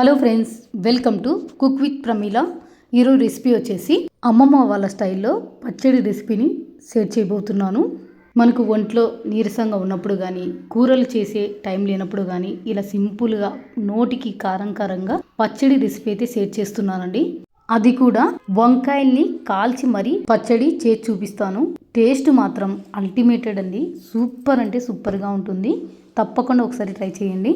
Hello friends welcome to cook with Pramila. ఈరోజు recipe వచ్చేసి అమ్మమ్మ వాళ్ళ స్టైల్లో పచ్చడి రెసిపీని షేర్ చేయబోతున్నాను. మనకు ఒంట్లో నీరసంగా ఉన్నప్పుడు కానీ కూరలు చేసే టైం లేనప్పుడు కానీ ఇలా సింపుల్గా నోటికి కారం కారంగా పచ్చడి రెసిపీ అయితే షేర్ చేస్తున్నానండి. అది కూడా వంకాయల్ని కాల్చి మరీ పచ్చడి చేసి చూపిస్తాను. టేస్ట్ మాత్రం అల్టిమేటెడ్ అండి. సూపర్ అంటే సూపర్గా ఉంటుంది. తప్పకుండా ఒకసారి ట్రై చేయండి.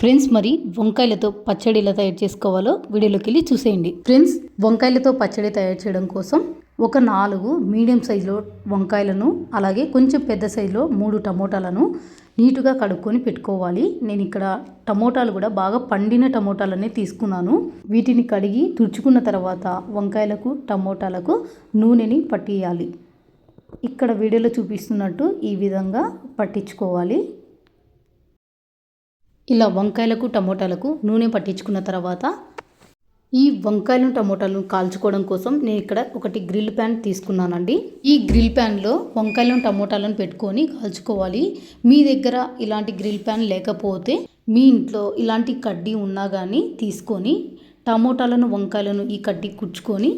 ఫ్రెండ్స్ మరి వంకాయలతో పచ్చడి ఎలా తయారు చేసుకోవాలో వీడియోలోకి వెళ్ళి చూసేయండి. ఫ్రెండ్స్ వంకాయలతో పచ్చడి తయారు చేయడం కోసం ఒక నాలుగు మీడియం సైజులో వంకాయలను అలాగే కొంచెం పెద్ద సైజులో మూడు టమోటాలను నీటుగా కడుక్కొని పెట్టుకోవాలి. నేను ఇక్కడ టమోటాలు కూడా బాగా పండిన టమోటాలనే తీసుకున్నాను. వీటిని కడిగి తుడుచుకున్న తర్వాత వంకాయలకు టమోటాలకు నూనెని పట్టియాలి. ఇక్కడ వీడియోలో చూపిస్తున్నట్టు ఈ విధంగా పట్టించుకోవాలి. ఇలా వంకాయలకు టమోటాలకు నూనె పట్టించుకున్న తర్వాత ఈ వంకాయలను టమోటాలను కాల్చుకోవడం కోసం నేను ఇక్కడ ఒకటి గ్రిల్ ప్యాన్ తీసుకున్నానండి. ఈ గ్రిల్ ప్యాన్లో వంకాయలను టమోటాలను పెట్టుకొని కాల్చుకోవాలి. మీ దగ్గర ఇలాంటి గ్రిల్ ప్యాన్ లేకపోతే మీ ఇంట్లో ఇలాంటి కడ్డీ ఉన్నా కానీ తీసుకొని టమోటాలను వంకాయలను ఈ కడ్డీ కుచ్చుకొని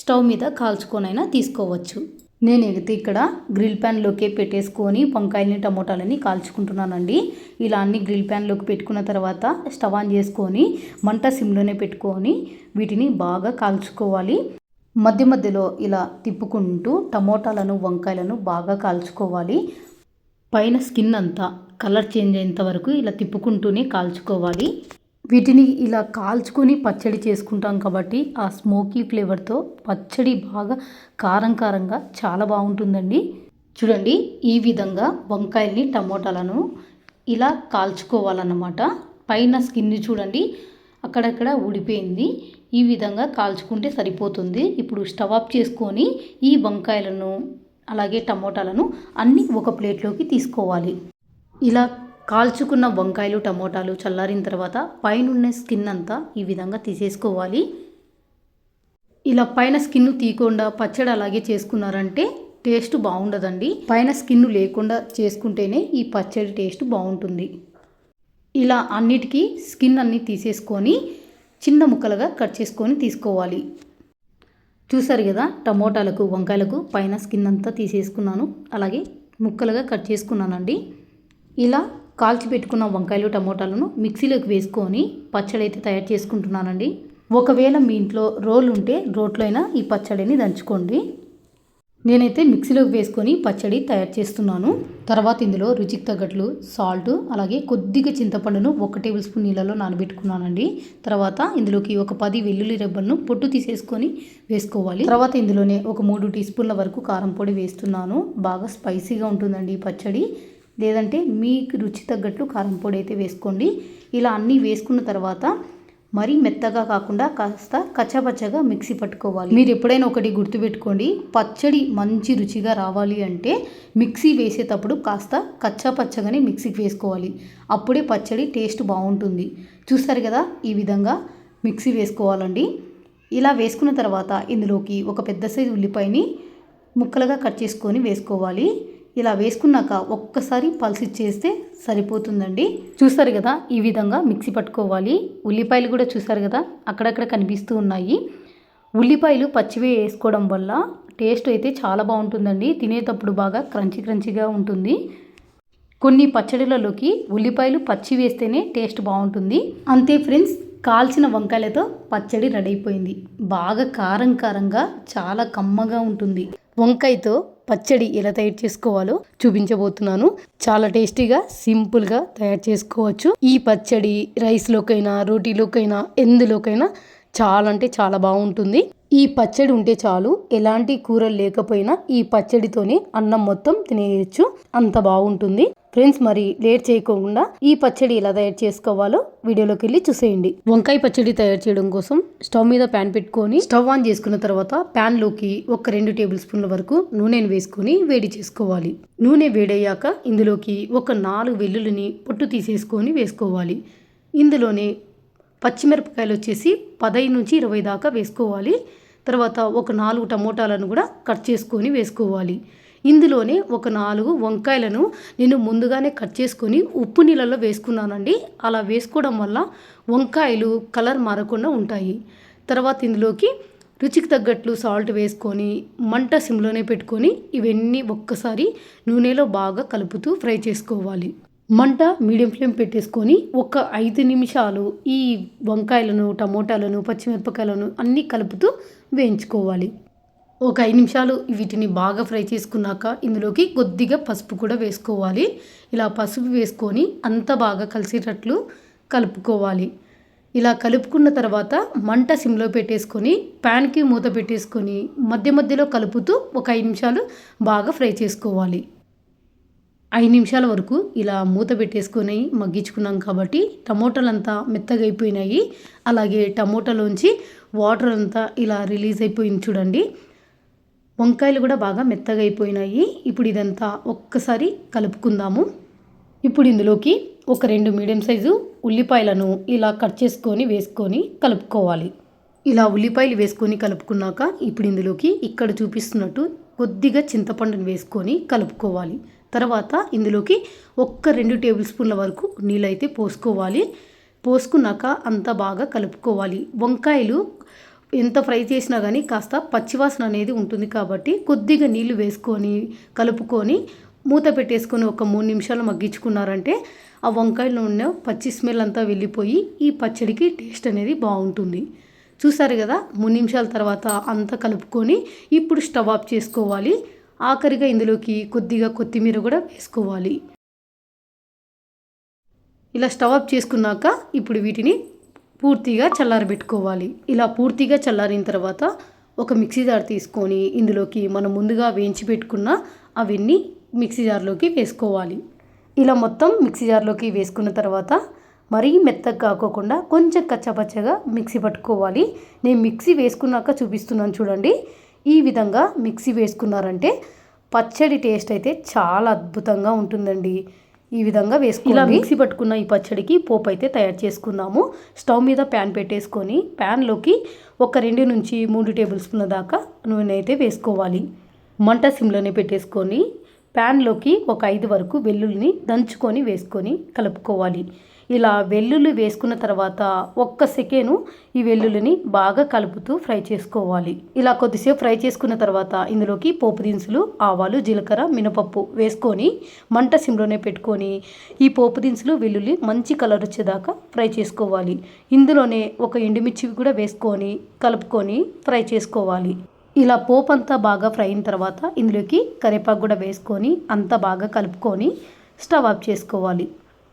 స్టవ్ మీద కాల్చుకొనైనా తీసుకోవచ్చు. నేనైతే ఇక్కడ గ్రిల్ ప్యాన్లోకే పెట్టేసుకొని వంకాయలని టమోటాలని కాల్చుకుంటున్నానండి. ఇలా అన్ని గ్రిల్ ప్యాన్లోకి పెట్టుకున్న తర్వాత స్టవ్ ఆన్ చేసుకొని మంట సిమ్లోనే పెట్టుకొని వీటిని బాగా కాల్చుకోవాలి. మధ్య మధ్యలో ఇలా తిప్పుకుంటూ టమోటాలను వంకాయలను బాగా కాల్చుకోవాలి. పైన స్కిన్ అంతా కలర్ చేంజ్ అయ్యేంత వరకు ఇలా తిప్పుకుంటూనే కాల్చుకోవాలి. వీటిని ఇలా కాల్చుకొని పచ్చడి చేసుకుంటాం కాబట్టి ఆ స్మోకీ ఫ్లేవర్తో పచ్చడి బాగా కారం కారంగా చాలా బాగుంటుందండి. చూడండి ఈ విధంగా వంకాయల్ని టమోటాలను ఇలా కాల్చుకోవాలన్నమాట. పైన స్కిన్ చూడండి అక్కడక్కడ ఊడిపోయింది. ఈ విధంగా కాల్చుకుంటే సరిపోతుంది. ఇప్పుడు స్టవ్ ఆఫ్ చేసుకొని ఈ వంకాయలను అలాగే టమోటాలను అన్నీ ఒక ప్లేట్లోకి తీసుకోవాలి. ఇలా కాల్చుకున్న వంకాయలు టమోటాలు చల్లారిన తర్వాత పైనున్న స్కిన్ అంతా ఈ విధంగా తీసేసుకోవాలి. ఇలా పైన స్కిన్ తీయకుండా పచ్చడి అలాగే చేసుకున్నారంటే టేస్ట్ బాగుండదండి. పైన స్కిన్ లేకుండా చేసుకుంటేనే ఈ పచ్చడి టేస్ట్ బాగుంటుంది. ఇలా అన్నిటికీ స్కిన్ అన్నీ తీసేసుకొని చిన్న ముక్కలుగా కట్ చేసుకొని తీసుకోవాలి. చూసారు కదా టమోటాలకు వంకాయలకు పైన స్కిన్ అంతా తీసేసుకున్నాను. అలాగే ముక్కలుగా కట్ చేసుకున్నానండి. ఇలా కాల్చి పెట్టుకున్న వంకాయలు టమోటాలను మిక్సీలోకి వేసుకొని పచ్చడి అయితే తయారు చేసుకుంటున్నానండి. ఒకవేళ మీ ఇంట్లో రోలు ఉంటే రోట్లో అయినా ఈ పచ్చడిని దంచుకోండి. నేనైతే మిక్సీలోకి వేసుకొని పచ్చడి తయారు చేస్తున్నాను. తర్వాత ఇందులో రుచికి తగ్గట్లు సాల్ట్ అలాగే కొద్దిగా చింతపండును ఒక టేబుల్ స్పూన్ నీళ్ళలో నానబెట్టుకున్నానండి. తర్వాత ఇందులోకి ఒక పది వెల్లుల్లి రెబ్బలను పొట్టు తీసేసుకొని వేసుకోవాలి. తర్వాత ఇందులోనే ఒక మూడు టీ స్పూన్ల వరకు కారం పొడి వేస్తున్నాను. బాగా స్పైసీగా ఉంటుందండి ఈ పచ్చడి. లేదంటే మీకు రుచి తగ్గట్లు కారం పొడి అయితే వేసుకోండి. ఇలా అన్నీ వేసుకున్న తర్వాత మరీ మెత్తగా కాకుండా కాస్త కచ్చపచ్చగా మిక్సీ పట్టుకోవాలి. మీరు ఎప్పుడైనా ఒకటి గుర్తుపెట్టుకోండి పచ్చడి మంచి రుచిగా రావాలి అంటే మిక్సీ వేసేటప్పుడు కాస్త కచ్చపచ్చగానే మిక్సీకి వేసుకోవాలి. అప్పుడే పచ్చడి టేస్ట్ బాగుంటుంది. చూస్తారు కదా ఈ విధంగా మిక్సీ వేసుకోవాలండి. ఇలా వేసుకున్న తర్వాత ఇందులోకి ఒక పెద్ద సైజు ఉల్లిపాయని ముక్కలుగా కట్ చేసుకొని వేసుకోవాలి. ఇలా వేసుకున్నాక ఒక్కసారి పల్స్ చేస్తే సరిపోతుందండి. చూస్తారు కదా ఈ విధంగా మిక్సీ పట్టుకోవాలి. ఉల్లిపాయలు కూడా చూసారు కదా అక్కడక్కడ కనిపిస్తూ ఉన్నాయి. ఉల్లిపాయలు పచ్చివే వేసుకోవడం వల్ల టేస్ట్ అయితే చాలా బాగుంటుందండి. తినేటప్పుడు బాగా క్రంచీ క్రంచీగా ఉంటుంది. కొన్ని పచ్చడిలలోకి ఉల్లిపాయలు పచ్చి వేస్తేనే టేస్ట్ బాగుంటుంది. అంతే ఫ్రెండ్స్ కాల్చిన వంకాయలతో పచ్చడి రెడీ అయిపోయింది. బాగా కారం కారంగా చాలా కమ్మగా ఉంటుంది. వంకాయతో పచ్చడి ఎలా తయారు చేసుకోవాలో చూపించబోతున్నాను. చాలా టేస్టీగా సింపుల్గా తయారు చేసుకోవచ్చు. ఈ పచ్చడి రైస్లోకైనా రోటీలోకైనా ఎందులోకైనా చాలా అంటే చాలా బాగుంటుంది. ఈ పచ్చడి ఉంటే చాలు ఎలాంటి కూరలు లేకపోయినా ఈ పచ్చడితోనే అన్నం మొత్తం తినేయచ్చు. అంత బాగుంటుంది. ఫ్రెండ్స్ మరి లేట్ చేయకుండా ఈ పచ్చడి ఎలా తయారు చేసుకోవాలో వీడియోలోకి వెళ్ళి చూసేయండి. వంకాయ పచ్చడి తయారు చేయడం కోసం స్టవ్ మీద ప్యాన్ పెట్టుకొని స్టవ్ ఆన్ చేసుకున్న తర్వాత ప్యాన్లోకి ఒక రెండు టేబుల్ స్పూన్ల వరకు నూనెను వేసుకొని వేడి చేసుకోవాలి. నూనె వేడయ్యాక ఇందులోకి ఒక నాలుగు వెల్లుల్లిని పొట్టు తీసేసుకొని వేసుకోవాలి. ఇందులోనే పచ్చిమిరపకాయలు వచ్చేసి పదహైదు నుంచి ఇరవై దాకా వేసుకోవాలి. తర్వాత ఒక నాలుగు టమోటాలను కూడా కట్ చేసుకొని వేసుకోవాలి. ఇందులోనే ఒక నాలుగు వంకాయలను నేను ముందుగానే కట్ చేసుకొని ఉప్పు నీళ్ళలో వేసుకున్నానండి. అలా వేసుకోవడం వల్ల వంకాయలు కలర్ మారకుండా ఉంటాయి. తర్వాత ఇందులోకి రుచికి తగ్గట్లు సాల్ట్ వేసుకొని మంట సిమ్లోనే పెట్టుకొని ఇవన్నీ ఒక్కసారి నూనెలో బాగా కలుపుతూ ఫ్రై చేసుకోవాలి. మంట మీడియం ఫ్లేమ్ పెట్టేసుకొని ఒక ఐదు నిమిషాలు ఈ వంకాయలను టమోటాలను పచ్చిమిరపకాయలను అన్నీ కలుపుతూ వేయించుకోవాలి. ఒక ఐదు నిమిషాలు వీటిని బాగా ఫ్రై చేసుకున్నాక ఇందులోకి కొద్దిగా పసుపు కూడా వేసుకోవాలి. ఇలా పసుపు వేసుకొని అంత బాగా కలిసేటట్లు కలుపుకోవాలి. ఇలా కలుపుకున్న తర్వాత మంట సిమ్లో పెట్టేసుకొని ప్యాన్కి మూత పెట్టేసుకొని మధ్య మధ్యలో కలుపుతూ ఒక ఐదు నిమిషాలు బాగా ఫ్రై చేసుకోవాలి. ఐదు నిమిషాల వరకు ఇలా మూత పెట్టేసుకొని మగ్గించుకున్నాం కాబట్టి టమోటాలంతా మెత్తగైపోయినాయి మెత్తగా అయిపోయినాయి. అలాగే టమోటాలోంచి వాటర్ అంతా ఇలా రిలీజ్ అయిపోయింది చూడండి. వంకాయలు కూడా బాగా మెత్తగా అయిపోయినాయి. ఇప్పుడు ఇదంతా ఒక్కసారి కలుపుకుందాము. ఇప్పుడు ఇందులోకి ఒక రెండు మీడియం సైజు ఉల్లిపాయలను ఇలా కట్ చేసుకొని వేసుకొని కలుపుకోవాలి. ఇలా ఉల్లిపాయలు వేసుకొని కలుపుకున్నాక ఇప్పుడు ఇందులోకి ఇక్కడ చూపిస్తున్నట్టు కొద్దిగా చింతపండును వేసుకొని కలుపుకోవాలి. తర్వాత ఇందులోకి ఒక్క రెండు టేబుల్ స్పూన్ల వరకు నీళ్ళైతే పోసుకోవాలి. పోసుకున్నాక అంతా బాగా కలుపుకోవాలి. వంకాయలు ఎంత ఫ్రై చేసినా కానీ కాస్త పచ్చివాసన అనేది ఉంటుంది కాబట్టి కొద్దిగా నీళ్ళు వేసుకొని కలుపుకొని మూత పెట్టేసుకొని ఒక మూడు నిమిషాలు మగ్గించుకున్నారంటే ఆ వంకాయలో ఉన్న పచ్చి స్మెల్ అంతా వెళ్ళిపోయి ఈ పచ్చడికి టేస్ట్ అనేది బాగుంటుంది. చూసారు కదా మూడు నిమిషాల తర్వాత అంతా కలుపుకొని ఇప్పుడు స్టవ్ ఆఫ్ చేసుకోవాలి. ఆఖరిగా ఇందులోకి కొద్దిగా కొత్తిమీర కూడా వేసుకోవాలి. ఇలా స్టవ్ ఆఫ్ చేసుకున్నాక ఇప్పుడు వీటిని పూర్తిగా చల్లారబెట్టుకోవాలి ఇలా పూర్తిగా చల్లారిన తర్వాత ఒక మిక్సీ జార్ తీసుకొని ఇందులోకి మనం ముందుగా వేయించి పెట్టుకున్న అవన్నీ మిక్సీ జార్లోకి వేసుకోవాలి. ఇలా మొత్తం మిక్సీ జార్లోకి వేసుకున్న తర్వాత మరీ మెత్తగా కాకోకుండా కొంచెం కచ్చపచ్చగా మిక్సీ పట్టుకోవాలి. నేను మిక్సీ వేసుకున్నాక చూపిస్తున్నాను చూడండి. ఈ విధంగా మిక్సీ వేసుకున్నారంటే పచ్చడి టేస్ట్ అయితే చాలా అద్భుతంగా ఉంటుందండి. ఈ విధంగా వేసుకుని ఇలా మిక్సీ పట్టుకున్న ఈ పచ్చడికి పోపు అయితే తయారు చేసుకుందాము. స్టవ్ మీద ప్యాన్ పెట్టేసుకొని ప్యాన్లోకి ఒక రెండు నుంచి మూడు టేబుల్ స్పూన్ల దాకా నూనె అయితే వేసుకోవాలి. మంట సిమ్లోనే పెట్టేసుకొని ప్యాన్లోకి ఒక ఐదు వరకు వెల్లుల్ని దంచుకొని వేసుకొని కలుపుకోవాలి. ఇలా వెల్లుల్లి వేసుకున్న తర్వాత ఒక్క సెకేను ఈ వెల్లుల్లిని బాగా కలుపుతూ ఫ్రై చేసుకోవాలి. ఇలా కొద్దిసేపు ఫ్రై చేసుకున్న తర్వాత ఇందులోకి పోపు దినుసులు ఆవాలు జీలకర్ర మినపప్పు వేసుకొని మంట సిమ్లోనే పెట్టుకొని ఈ పోపు దినుసులు వెల్లుల్లి మంచి కలర్ వచ్చేదాకా ఫ్రై చేసుకోవాలి. ఇందులోనే ఒక ఎండుమిర్చి కూడా వేసుకొని కలుపుకొని ఫ్రై చేసుకోవాలి. ఇలా పోపు అంతా బాగా ఫ్రై అయిన తర్వాత ఇందులోకి కరివేపాకు కూడా వేసుకొని అంతా బాగా కలుపుకొని స్టవ్ ఆఫ్ చేసుకోవాలి.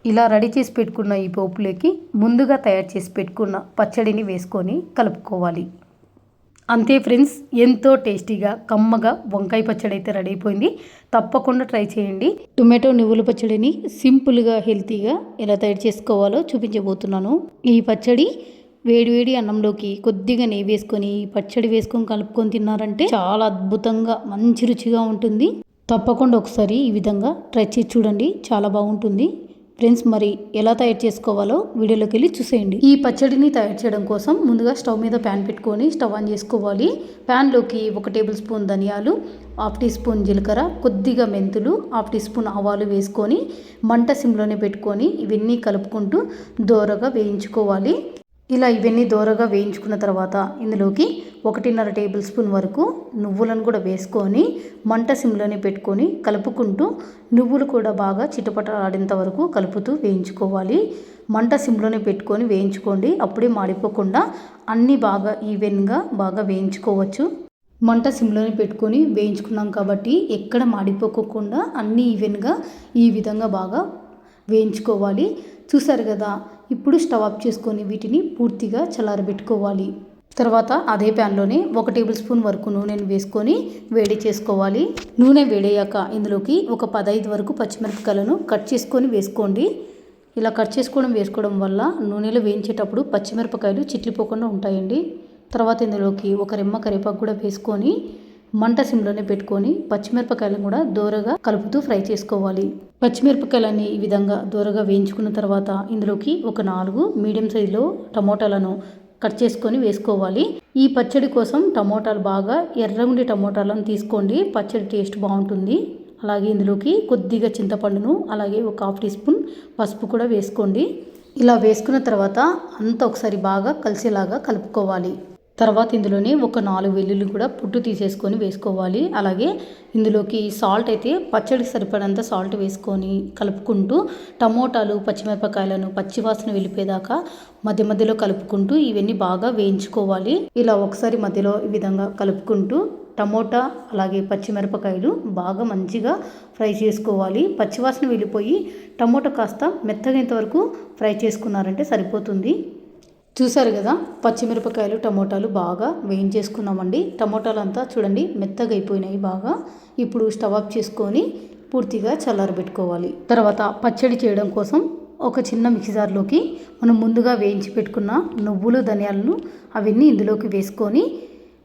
ఇలా రెడీ చేసి పెట్టుకున్న ఈ పోపులోకి ముందుగా తయారు చేసి పెట్టుకున్న పచ్చడిని వేసుకొని కలుపుకోవాలి. అంతే ఫ్రెండ్స్ ఎంతో టేస్టీగా కమ్మగా వంకాయ పచ్చడి అయితే రెడీ అయిపోయింది. తప్పకుండా ట్రై చేయండి. టొమాటో నువ్వుల పచ్చడిని సింపుల్గా హెల్తీగా ఎలా తయారు చేసుకోవాలో చూపించబోతున్నాను. ఈ పచ్చడి వేడివేడి అన్నంలోకి కొద్దిగా నెయ్యి వేసుకొని ఈ పచ్చడి వేసుకొని కలుపుకొని తిన్నారంటే చాలా అద్భుతంగా మంచి రుచిగా ఉంటుంది. తప్పకుండా ఒకసారి ఈ విధంగా ట్రై చేసి చూడండి. చాలా బాగుంటుంది. ఫ్రెండ్స్ మరి ఎలా తయారు చేసుకోవాలో వీడియోలోకి వెళ్ళి చూసేయండి. ఈ పచ్చడిని తయారు చేయడం కోసం ముందుగా స్టవ్ మీద ప్యాన్ పెట్టుకొని స్టవ్ ఆన్ చేసుకోవాలి. ప్యాన్లోకి ఒక టేబుల్ స్పూన్ ధనియాలు హాఫ్ టీ స్పూన్ జీలకర్ర కొద్దిగా మెంతులు హాఫ్ టీ స్పూన్ ఆవాలు వేసుకొని మంట సిమ్లోనే పెట్టుకొని ఇవన్నీ కలుపుకుంటూ దోరగా వేయించుకోవాలి. ఇలా ఇవన్నీ దోరగా వేయించుకున్న తర్వాత ఇందులోకి ఒకటిన్నర టేబుల్ స్పూన్ వరకు నువ్వులను కూడా వేసుకొని మంట సిమ్లోనే పెట్టుకొని కలుపుకుంటూ నువ్వులు కూడా బాగా చిటపటలాడేంత వరకు కలుపుతూ వేయించుకోవాలి. మంట సిమ్లోనే పెట్టుకొని వేయించుకోండి. అప్పుడే మాడిపోకుండా అన్నీ బాగా ఈవెన్గా బాగా వేయించుకోవచ్చు. మంట సిమ్లోనే పెట్టుకొని వేయించుకున్నాం కాబట్టి ఎక్కడ మాడిపోకోకుండా అన్నీ ఈవెన్గా ఈ విధంగా బాగా వేయించుకోవాలి. చూసారు కదా ఇప్పుడు స్టవ్ ఆఫ్ చేసుకొని వీటిని పూర్తిగా చల్లారబెట్టుకోవాలి. తర్వాత అదే ప్యాన్లోనే ఒక టేబుల్ స్పూన్ వరకు నూనెను వేసుకొని వేడి చేసుకోవాలి. నూనె వేడయ్యాక ఇందులోకి ఒక పదహైదు వరకు పచ్చిమిరపకాయలను కట్ చేసుకొని వేసుకోండి. ఇలా కట్ చేసుకోవడం వేసుకోవడం వల్ల నూనెలో వేయించేటప్పుడు పచ్చిమిరపకాయలు చిట్లిపోకుండా ఉంటాయండి. తర్వాత ఇందులోకి ఒక రెమ్మ కరివేపాకు కూడా వేసుకొని మంట సిమ్లోనే పెట్టుకొని పచ్చిమిరపకాయలను కూడా దోరగా కలుపుతూ ఫ్రై చేసుకోవాలి. పచ్చిమిరపకాయలన్నీ ఈ విధంగా దోరగా వేయించుకున్న తర్వాత ఇందులోకి ఒక నాలుగు మీడియం సైజులో టమోటాలను కట్ చేసుకొని వేసుకోవాలి. ఈ పచ్చడి కోసం టమోటాలు బాగా ఎర్రగుండి టమోటాలను తీసుకోండి. పచ్చడి టేస్ట్ బాగుంటుంది. అలాగే ఇందులోకి కొద్దిగా చింతపండును అలాగే ఒక హాఫ్ టీ స్పూన్ పసుపు కూడా వేసుకోండి. ఇలా వేసుకున్న తర్వాత అంతా ఒకసారి బాగా కలిసేలాగా కలుపుకోవాలి. తర్వాత ఇందులోనే ఒక నాలుగు వెల్లుల్లి కూడా పుట్టు తీసేసుకొని వేసుకోవాలి. అలాగే ఇందులోకి సాల్ట్ అయితే పచ్చడికి సరిపడంత సాల్ట్ వేసుకొని కలుపుకుంటూ టమోటాలు పచ్చిమిరపకాయలను పచ్చివాసన వెళ్ళిపోయేదాకా మధ్య మధ్యలో కలుపుకుంటూ ఇవన్నీ బాగా వేయించుకోవాలి. ఇలా ఒకసారి మధ్యలో ఈ విధంగా కలుపుకుంటూ టమోటా అలాగే పచ్చిమిరపకాయలు బాగా మంచిగా ఫ్రై చేసుకోవాలి. పచ్చివాసన వెళ్ళిపోయి టమోటా కాస్త మెత్తగైనంత వరకు ఫ్రై చేసుకున్నారంటే సరిపోతుంది. చూసారు కదా పచ్చిమిరపకాయలు టమోటాలు బాగా వేయించేసుకున్నామండి. టమోటాలు అంతా చూడండి మెత్తగా అయిపోయినాయి బాగా. ఇప్పుడు స్టవ్ ఆఫ్ చేసుకొని పూర్తిగా చల్లారబెట్టుకోవాలి. తర్వాత పచ్చడి చేయడం కోసం ఒక చిన్న మిక్సీజార్లోకి మనం ముందుగా వేయించి పెట్టుకున్న నువ్వులు ధనియాలను అవన్నీ ఇందులోకి వేసుకొని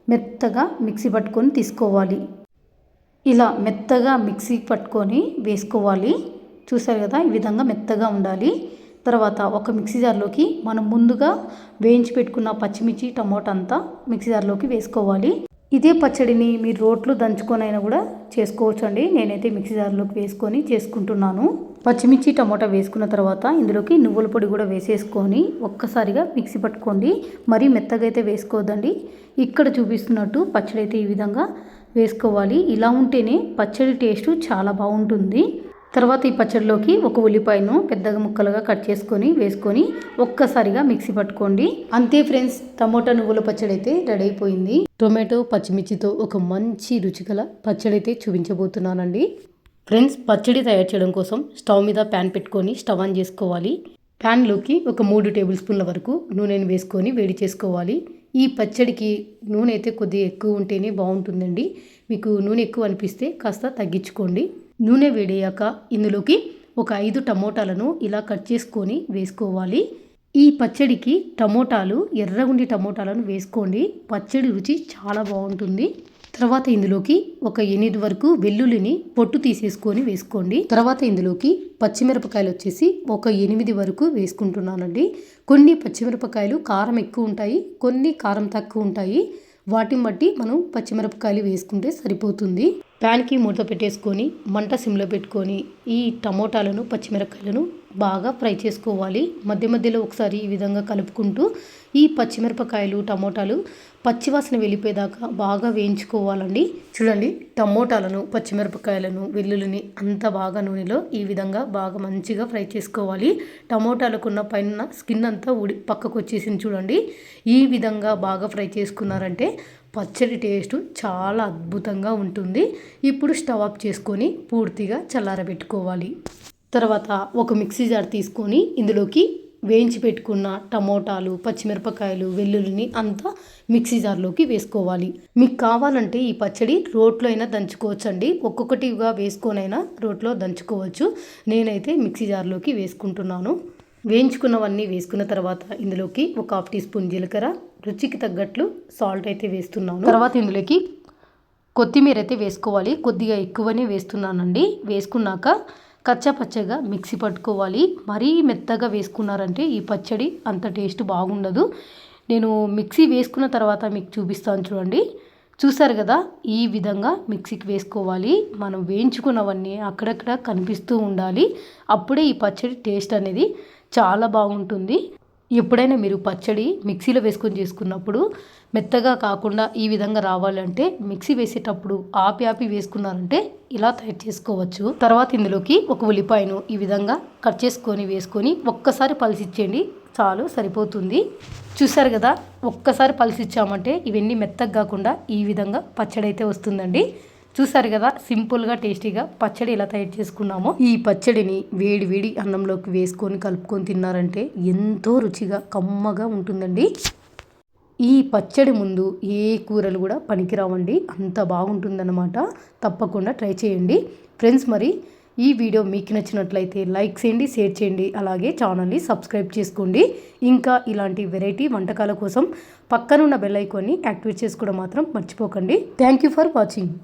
మెత్తగా మిక్సీ పట్టుకొని తీసుకోవాలి. ఇలా మెత్తగా మిక్సీ పట్టుకొని వేసుకోవాలి. చూసారు కదా ఈ విధంగా మెత్తగా ఉండాలి. తర్వాత ఒక మిక్సీ జార్లోకి మనం ముందుగా వేయించి పెట్టుకున్న పచ్చిమిర్చి టమోటా అంతా మిక్సీ జార్లోకి వేసుకోవాలి. ఇదే పచ్చడిని మీరు రోట్లు దంచుకొనైనా కూడా చేసుకోవచ్చు అండి నేనైతే మిక్సీ జార్లోకి వేసుకొని చేసుకుంటున్నాను. పచ్చిమిర్చి టమోటా వేసుకున్న తర్వాత ఇందులోకి నువ్వుల పొడి కూడా వేసేసుకొని ఒక్కసారిగా మిక్సీ పట్టుకోండి. మరీ మెత్తగా అయితే వేసుకోవద్దండి. ఇక్కడ చూపిస్తున్నట్టు పచ్చడి అయితే ఈ విధంగా వేసుకోవాలి. ఇలా ఉంటేనే పచ్చడి టేస్ట్ చాలా బాగుంటుంది. తర్వాత ఈ పచ్చడిలోకి ఒక ఉల్లిపాయను పెద్దగా ముక్కలుగా కట్ చేసుకొని వేసుకొని ఒక్కసారిగా మిక్సీ పట్టుకోండి. అంతే ఫ్రెండ్స్ టమోటా నువ్వుల పచ్చడి అయితే రెడీ అయిపోయింది. టొమాటో పచ్చిమిర్చితో ఒక మంచి రుచిగల పచ్చడి అయితే చూపించబోతున్నానండి. ఫ్రెండ్స్ పచ్చడి తయారు చేయడం కోసం స్టవ్ మీద ప్యాన్ పెట్టుకొని స్టవ్ ఆన్ చేసుకోవాలి. ప్యాన్లోకి ఒక మూడు టేబుల్ స్పూన్ల వరకు నూనెను వేసుకొని వేడి చేసుకోవాలి. ఈ పచ్చడికి నూనె అయితే కొద్దిగా ఎక్కువ ఉంటేనే బాగుంటుందండి. మీకు నూనె ఎక్కువ అనిపిస్తే కాస్త తగ్గించుకోండి. నూనె వేడయ్యాక ఇందులోకి ఒక ఐదు టమోటాలను ఇలా కట్ చేసుకొని వేసుకోవాలి. ఈ పచ్చడికి టమోటాలు ఎర్రగుండి టమోటాలను వేసుకోండి. పచ్చడి రుచి చాలా బాగుంటుంది. తర్వాత ఇందులోకి ఒక ఎనిమిది వరకు వెల్లుల్లిని పొట్టు తీసేసుకొని వేసుకోండి. తర్వాత ఇందులోకి పచ్చిమిరపకాయలు వచ్చేసి ఒక ఎనిమిది వరకు వేసుకుంటున్నానండి. కొన్ని పచ్చిమిరపకాయలు కారం ఎక్కువ ఉంటాయి కొన్ని కారం తక్కువ ఉంటాయి. వాటిని బట్టి మనం పచ్చిమిరపకాయలు వేసుకుంటే సరిపోతుంది. ప్యాన్కి మూత పెట్టేసుకొని మంట సిమ్లో పెట్టుకొని ఈ టమోటాలను పచ్చిమిరపకాయలను బాగా ఫ్రై చేసుకోవాలి. మధ్య మధ్యలో ఒకసారి ఈ విధంగా కలుపుకుంటూ ఈ పచ్చిమిరపకాయలు టమోటాలు పచ్చివాసన వెళ్ళిపోయేదాకా బాగా వేయించుకోవాలండి. చూడండి టమోటాలను పచ్చిమిరపకాయలను వెల్లుల్లిని అంత బాగా నూనెలో ఈ విధంగా బాగా మంచిగా ఫ్రై చేసుకోవాలి. టమోటాలకు ఉన్న పైన స్కిన్ అంతా ఉడి పక్కకు వచ్చేసింది చూడండి. ఈ విధంగా బాగా ఫ్రై చేసుకున్నారంటే పచ్చడి టేస్ట్ చాలా అద్భుతంగా ఉంటుంది. ఇప్పుడు స్టవ్ ఆఫ్ చేసుకొని పూర్తిగా చల్లారబెట్టుకోవాలి. తర్వాత ఒక మిక్సీ జార్ తీసుకొని ఇందులోకి వేయించి పెట్టుకున్న టమోటాలు పచ్చిమిరపకాయలు వెల్లుల్లిని అంతా మిక్సీ జార్లోకి వేసుకోవాలి. మీకు కావాలంటే ఈ పచ్చడి రోట్లో అయినా దంచుకోవచ్చండి. ఒక్కొక్కటిగా వేసుకొనైనా రోట్లో దంచుకోవచ్చు. నేనైతే మిక్సీ జార్లోకి వేసుకుంటున్నాను. వేయించుకున్నవన్నీ వేసుకున్న తర్వాత ఇందులోకి ఒక హాఫ్ టీ స్పూన్ జీలకర్ర రుచికి తగ్గట్లు సాల్ట్ అయితే వేస్తున్నాను. తర్వాత ఇందులోకి కొత్తిమీర అయితే వేసుకోవాలి. కొద్దిగా ఎక్కువనే వేస్తున్నానండి. వేసుకున్నాక కచ్చపచ్చగా మిక్సీ పట్టుకోవాలి. మరీ మెత్తగా వేసుకున్నారంటే ఈ పచ్చడి అంత టేస్ట్ బాగుండదు. నేను మిక్సీ వేసుకున్న తర్వాత మీకు చూపిస్తాను చూడండి. చూసారు కదా ఈ విధంగా మిక్సీకి వేసుకోవాలి. మనం వేయించుకున్నవన్నీ అక్కడక్కడ కనిపిస్తూ ఉండాలి. అప్పుడే ఈ పచ్చడి టేస్ట్ అనేది చాలా బాగుంటుంది. ఎప్పుడైనా మీరు పచ్చడి మిక్సీలో వేసుకొని చేసుకున్నప్పుడు మెత్తగా కాకుండా ఈ విధంగా రావాలంటే మిక్సీ వేసేటప్పుడు ఆపి ఆపి వేసుకున్నారంటే ఇలా తయారు చేసుకోవచ్చు. తర్వాత ఇందులోకి ఒక ఉల్లిపాయను ఈ విధంగా కట్ చేసుకొని వేసుకొని ఒక్కసారి పలిసిచ్చేయండి చాలు సరిపోతుంది. చూసారు కదా ఒక్కసారి పలిసిచ్చామంటే ఇవన్నీ మెత్తగా కాకుండా ఈ విధంగా పచ్చడి అయితే వస్తుందండి. చూసారు కదా సింపుల్గా టేస్టీగా పచ్చడి ఎలా తయారు చేసుకున్నామో? ఈ పచ్చడిని వేడి వేడి అన్నంలోకి వేసుకొని కలుపుకొని తిన్నారంటే ఎంతో రుచిగా కమ్మగా ఉంటుందండి. ఈ పచ్చడి ముందు ఏ కూరలు కూడా పనికిరావండి. అంత బాగుంటుందన్నమాట. తప్పకుండా ట్రై చేయండి. ఫ్రెండ్స్ మరి ఈ వీడియో మీకు నచ్చినట్లయితే లైక్ చేయండి షేర్ చేయండి అలాగే ఛానల్ని సబ్స్క్రైబ్ చేసుకోండి. ఇంకా ఇలాంటి వెరైటీ వంటకాల కోసం పక్కనున్న బెల్ ఐకాన్ని యాక్టివేట్ చేసుకోవడం మాత్రం మర్చిపోకండి. Thank you for watching.